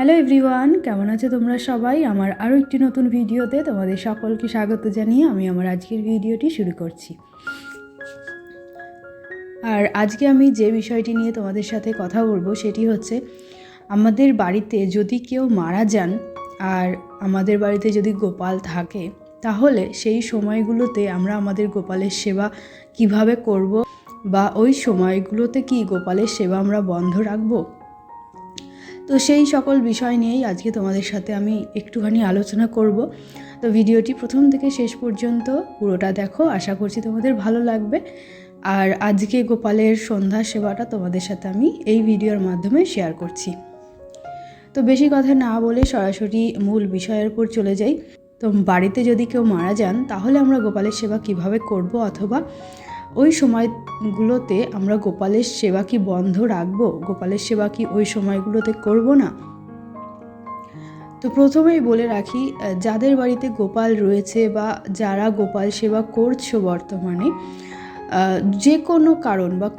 Hello everyone কেমন আছো তোমরা সবাই? আমার আরও একটি নতুন ভিডিওতে তোমাদের সকলকে স্বাগত জানিয়ে আমি আমার আজকের ভিডিওটি শুরু করছি। আর আজকে আমি যে বিষয়টি নিয়ে তোমাদের সাথে কথা বলব সেটি হচ্ছে, আমাদের বাড়িতে যদি কেউ মারা যান আর আমাদের বাড়িতে যদি গোপাল থাকে, তাহলে সেই সময়গুলোতে আমরা আমাদের গোপালের সেবা কীভাবে করব বা ওই সময়গুলোতে কি গোপালের সেবা আমরা বন্ধ রাখব? তো সেই সকল বিষয় নিয়েই আজকে তোমাদের সাথে আমি একটুখানি আলোচনা করব। তো ভিডিওটি প্রথম থেকে শেষ পর্যন্ত পুরোটা দেখো, আশা করছি তোমাদের ভালো লাগবে। আর আজকে গোপালের সন্ধ্যা সেবাটা তোমাদের সাথে আমি এই ভিডিওর মাধ্যমে শেয়ার করছি। তো বেশি কথা না বলে সরাসরি মূল বিষয়ের উপর চলে যাই। তো বাড়িতে যদি কেউ মারা যান, তাহলে আমরা গোপালের সেবা কীভাবে করব অথবা ওই সময়গুলোতে আমরা গোপালের সেবা কি বন্ধ রাখব? গোপালের সেবা কি ওই সময়গুলোতে করব না? তো প্রথমেই বলে রাখি, যাদের বাড়িতে গোপাল রয়েছে বা যারা গোপাল সেবা করছ বর্তমানে যে কোনো কারণ বা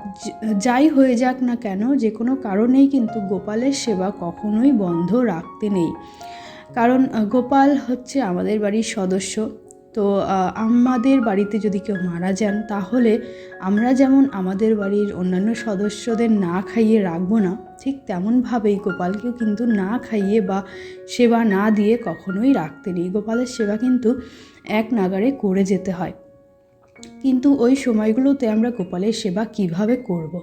যাই হয়ে যাক না কেন, যে কোনো কারণেই কিন্তু গোপালের সেবা কখনোই বন্ধ রাখতে নেই। কারণ, গোপাল হচ্ছে আমাদের বাড়ির সদস্য। তো আমাদের বাড়িতে যদি কেউ মারা যান, তাহলে আমরা যেমন আমাদের বাড়ির অন্যান্য সদস্যদের না খাইয়ে রাখব না, ঠিক তেমনভাবেই গোপালকেও কিন্তু না খাইয়ে বা সেবা না দিয়ে কখনোই রাখতে নেই গোপালের সেবা কিন্তু এক নাগারে করে যেতে হয় কিন্তু ওই সময়গুলোতে আমরা গোপালের সেবা কীভাবে করব।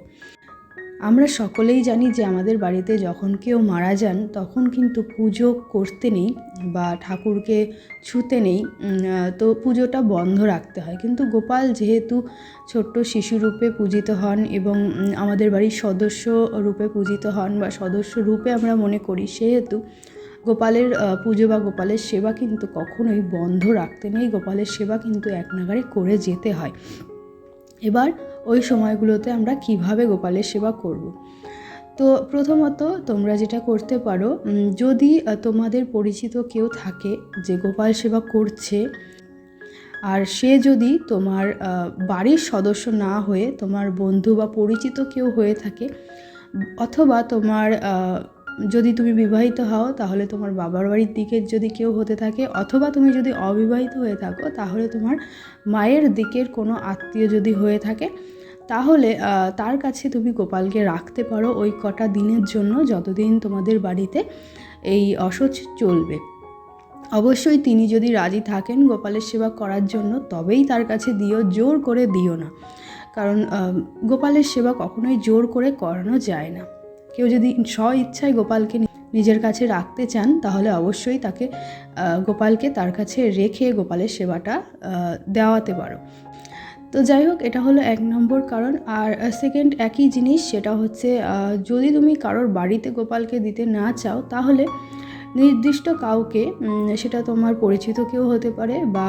আমরা সকলেই জানি যে আমাদের বাড়িতে যখন কেউ মারা যান, তখন কিন্তু পুজো করতে নেই বা ঠাকুরকে ছুতে নেই। তো পুজোটা বন্ধ রাখতে হয়। কিন্তু গোপাল যেহেতু ছোট্ট শিশু রূপে পূজিত হন এবং আমাদের বাড়ির সদস্য রূপে পূজিত হন বা সদস্য রূপে আমরা মনে করি, সেহেতু গোপালের পুজো বা গোপালের সেবা কিন্তু কখনোই বন্ধ রাখতে নেই। গোপালের সেবা কিন্তু এক নাগারে করে যেতে হয়। এবার ওই সময়গুলোতে আমরা কীভাবে গোপালের সেবা করব। তো প্রথমত তোমরা যেটা করতে পারো যদি তোমাদের পরিচিত কেউ থাকে যে গোপাল সেবা করছে, আর সে যদি তোমার বাড়ির সদস্য না হয়ে তোমার বন্ধু বা পরিচিত কেউ হয়ে থাকে, অথবা তোমার যদি তুমি বিবাহিত হও, তাহলে তোমার বাবার বাড়ির দিকের যদি কেউ হতে থাকে, অথবা তুমি যদি অবিবাহিত হয়ে থাকো, তাহলে তোমার মায়ের দিকের কোনো আত্মীয় যদি হয়ে থাকে, তাহলে তার কাছে তুমি গোপালকে রাখতে পারো ওই কটা দিনের জন্য যতদিন তোমাদের বাড়িতে এই অসচ চলবে। অবশ্যই তিনি যদি রাজি থাকেন গোপালের সেবা করার জন্য, তবেই তার কাছে দিও, জোর করে দিও না। কারণ গোপালের সেবা কখনোই জোর করে করানো যায় না। কেউ যদি স্ব ইচ্ছায় গোপালকে নিজের কাছে রাখতে চান, তাহলে অবশ্যই তাকে গোপালকে তার কাছে রেখে গোপালের সেবাটা দেওয়াতে পারো। তো যাই হোক, এটা হলো এক নম্বর কারণ। আর সেকেন্ড একই জিনিস, সেটা হচ্ছে যদি তুমি কারোর বাড়িতে গোপালকে দিতে না চাও, তাহলে নির্দিষ্ট কাউকে সেটা তোমার পরিচিত কেউ হতে পারে বা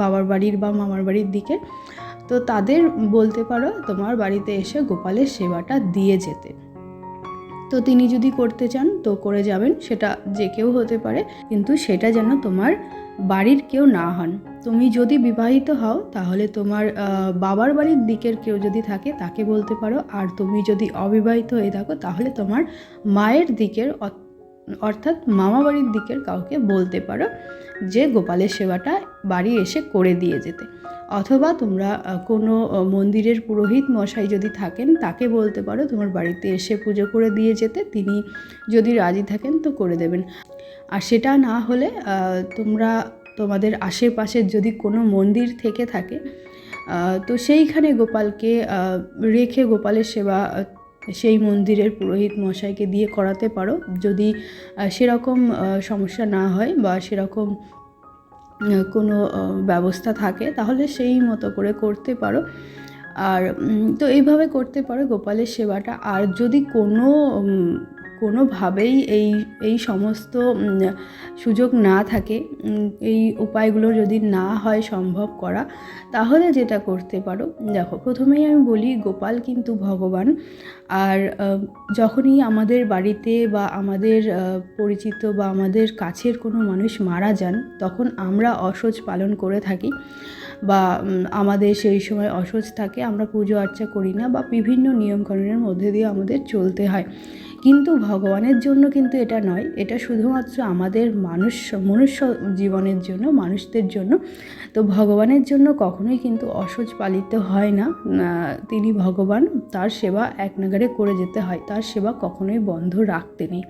বাবার বাড়ির বা মামার বাড়ির দিকে, তো তাদের বলতে পারো তোমার বাড়িতে এসে গোপালের সেবাটা দিয়ে যেতে। তো তিনি যদি করতে চান, তো করে যাবেন। সেটা যে কেউ হতে পারে, কিন্তু সেটা যেন তোমার বাড়ির কেউ না হন। তুমি যদি বিবাহিত হও, তাহলে তোমার বাবার বাড়ির দিকের কেউ যদি থাকে, তাকে বলতে পারো। আর তুমি যদি অবিবাহিত হয়ে থাকো, তাহলে তোমার মায়ের দিকের অর্থাৎ মামা বাড়ির দিকের কাউকে বলতে পারো যে গোপালের সেবাটা বাড়ি এসে করে দিয়ে যেতে। অথবা তোমরা কোনো মন্দিরের পুরোহিত মশাই যদি থাকেন, তাকে বলতে পারো তোমার বাড়িতে এসে পুজো করে দিয়ে যেতে, তিনি যদি রাজি থাকেন তো করে দেবেন। আর সেটা না হলে তোমরা তোমাদের আশেপাশের যদি কোনো মন্দির থেকে থাকে তো সেইখানে গোপালকে রেখে গোপালের সেবা সেই মন্দিরের পুরোহিত মশাইকে দিয়ে করাতে পারো। যদি সেরকম সমস্যা না হয় বা সেরকম কোনো ব্যবস্থা থাকে, তাহলে সেই মতো করে করতে পারো। আর তো এইভাবে করতে পারো। গোপালের সেবাটা। আর যদি কোনো কোনোভাবেই এই এই সমস্ত সুযোগ না থাকে এই উপায়গুলো যদি না হয় সম্ভব করা, তাহলে যেটা করতে পারো। দেখো, প্রথমেই আমি বলি গোপাল কিন্তু ভগবান। আর যখনই আমাদের বাড়িতে বা আমাদের পরিচিত বা আমাদের কাছের কোনো মানুষ মারা যান, তখন আমরা অসহ্য পালন করে থাকি। বা আমাদের সেই সময় অসহ্য থাকে, আমরা পুজো আর্চা করি না বা বিভিন্ন নিয়মকানুনের মধ্যে দিয়ে আমাদের চলতে হয়। কিন্তু ভগবানের জন্য কিন্তু এটা নয়, এটা শুধুমাত্র আমাদের মানুষ, মনুষ্য জীবনের জন্য, মানুষদের জন্য। তো ভগবানের জন্য কখনোই কিন্তু অসহ্য পালিত হয় না তিনি ভগবান, তার সেবা এক নাগারে করে যেতে হয়, তার সেবা কখনোই বন্ধ রাখতে নেই।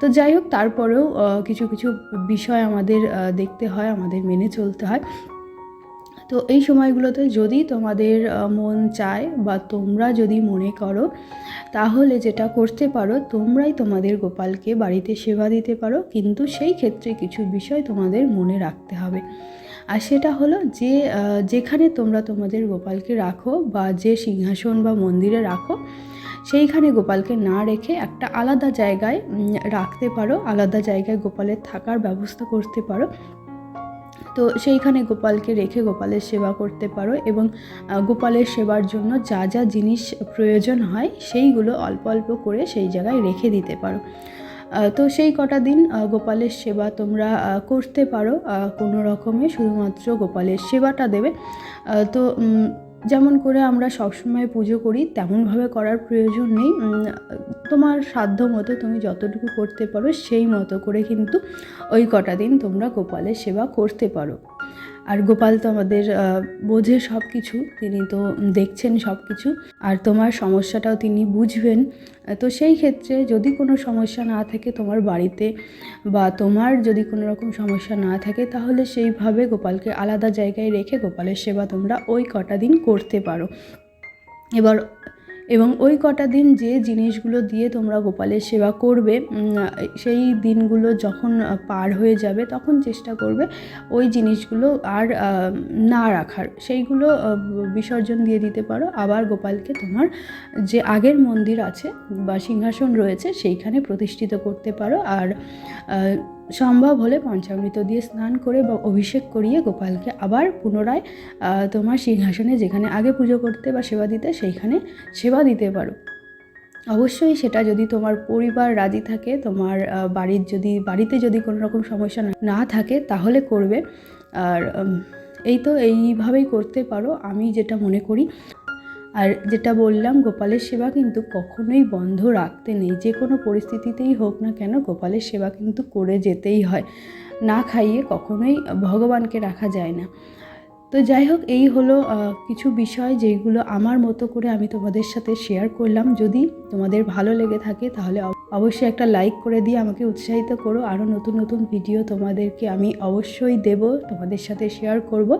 তো যাই হোক, তারপরেও কিছু কিছু বিষয় আমাদের দেখতে হয়, আমাদের মেনে চলতে হয়। তো এই সময়গুলোতে যদি তোমাদের মন চায় বা তোমরা যদি মনে করো, তাহলে যেটা করতে পারো, তোমরাই তোমাদের গোপালকে বাড়িতে সেবা দিতে পারো, কিন্তু সেই ক্ষেত্রে কিছু বিষয় তোমাদের মনে রাখতে হবে। আর সেটা হলো যে যেখানে তোমরা তোমাদের গোপালকে রাখো বা যে সিংহাসন বা মন্দিরে রাখো, সেইখানে গোপালকে না রেখে একটা আলাদা জায়গায় রাখতে পারো, আলাদা জায়গায় গোপালের থাকার ব্যবস্থা করতে পারো। তো সেইখানে গোপালকে রেখে গোপালের সেবা করতে পারো এবং গোপালের সেবার জন্য যা যা জিনিস প্রয়োজন হয় সেইগুলো অল্প অল্প করে সেই জায়গায় রেখে দিতে পারো। তো সেই কটা দিন গোপালের সেবা তোমরা করতে পারো। কোনো রকমে শুধুমাত্র গোপালের সেবাটা দেবে। তো যেমন করে আমরা সবসময় পুজো করি, তেমনভাবে করার প্রয়োজন নেই। তোমার সাধ্য মতো তুমি যতটুকু করতে পারো, সেই মতো করে কিন্তু ওই কটা দিন তোমরা গোপালের সেবা করতে পারো। আর গোপাল তো আমাদের বোঝে সব কিছু তিনি তো দেখছেন সব কিছু আর তোমার সমস্যাটাও তিনি বুঝবেন। তো সেই ক্ষেত্রে যদি কোনো সমস্যা না থাকে তোমার বাড়িতে, বা তোমার যদি কোনো রকম সমস্যা না থাকে, তাহলে সেইভাবে গোপালকে আলাদা জায়গায় রেখে গোপালের সেবা তোমরা ওই কটা দিন করতে পারো। এবার এবং ওই কটা দিন যে জিনিসগুলো দিয়ে তোমরা গোপালের সেবা করবে সেই দিনগুলো যখন পার হয়ে যাবে তখন চেষ্টা করবে ওই জিনিসগুলো আর না রাখার। সেইগুলো বিসর্জন দিয়ে দিতে পারো। আবার গোপালকে তোমার যে আগের মন্দির আছে বা সিংহাসন রয়েছে সেইখানে প্রতিষ্ঠিত করতে পারো। আর সম্ভব হলে পঞ্চামৃত দিয়ে স্নান করে বা অভিষেক করিয়ে গোপালকে আবার পুনরায় তোমার সিংহাসনে যেখানে আগে পুজো করতে বা সেবা দিতে সেইখানে সেবা দিতে পারো। অবশ্যই সেটা যদি তোমার পরিবার রাজি থাকে, তোমার বাড়ির যদি, বাড়িতে যদি কোনো রকম সমস্যা না থাকে তাহলে করবে। আর এই তো এইভাবেই করতে পারো। আমি যেটা মনে করি আর যেটা বললাম, গোপালের সেবা কিন্তু কখনোই বন্ধ রাখতে নেই। যে কোনো পরিস্থিতিতেই হোক না কেন গোপালের সেবা কিন্তু করে যেতেই হয়। না খাইয়ে কখনোই ভগবানকে রাখা যায় না। তো যাই হোক, এই হলো কিছু বিষয় যেগুলো আমার মতো করে আমি তোমাদের সাথে শেয়ার করলাম। যদি তোমাদের ভালো লেগে থাকে তাহলে অবশ্যই একটা লাইক করে দিয়ে আমাকে উৎসাহিত করো। আরও নতুন নতুন ভিডিও তোমাদেরকে আমি অবশ্যই দেব, তোমাদের সাথে শেয়ার করব।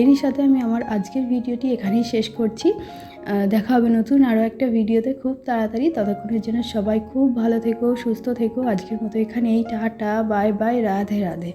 এরই সাথে আমি আমার আজকের ভিডিওটি এখানেই শেষ করছি। দেখা হবে নতুন আরও একটা ভিডিওতে খুব তাড়াতাড়ি। ততক্ষণের জন্য সবাই খুব ভালো থেকো, সুস্থ থেকো। আজকের মতো এখানে এখানেই, tata bye bye Radhe Radhe.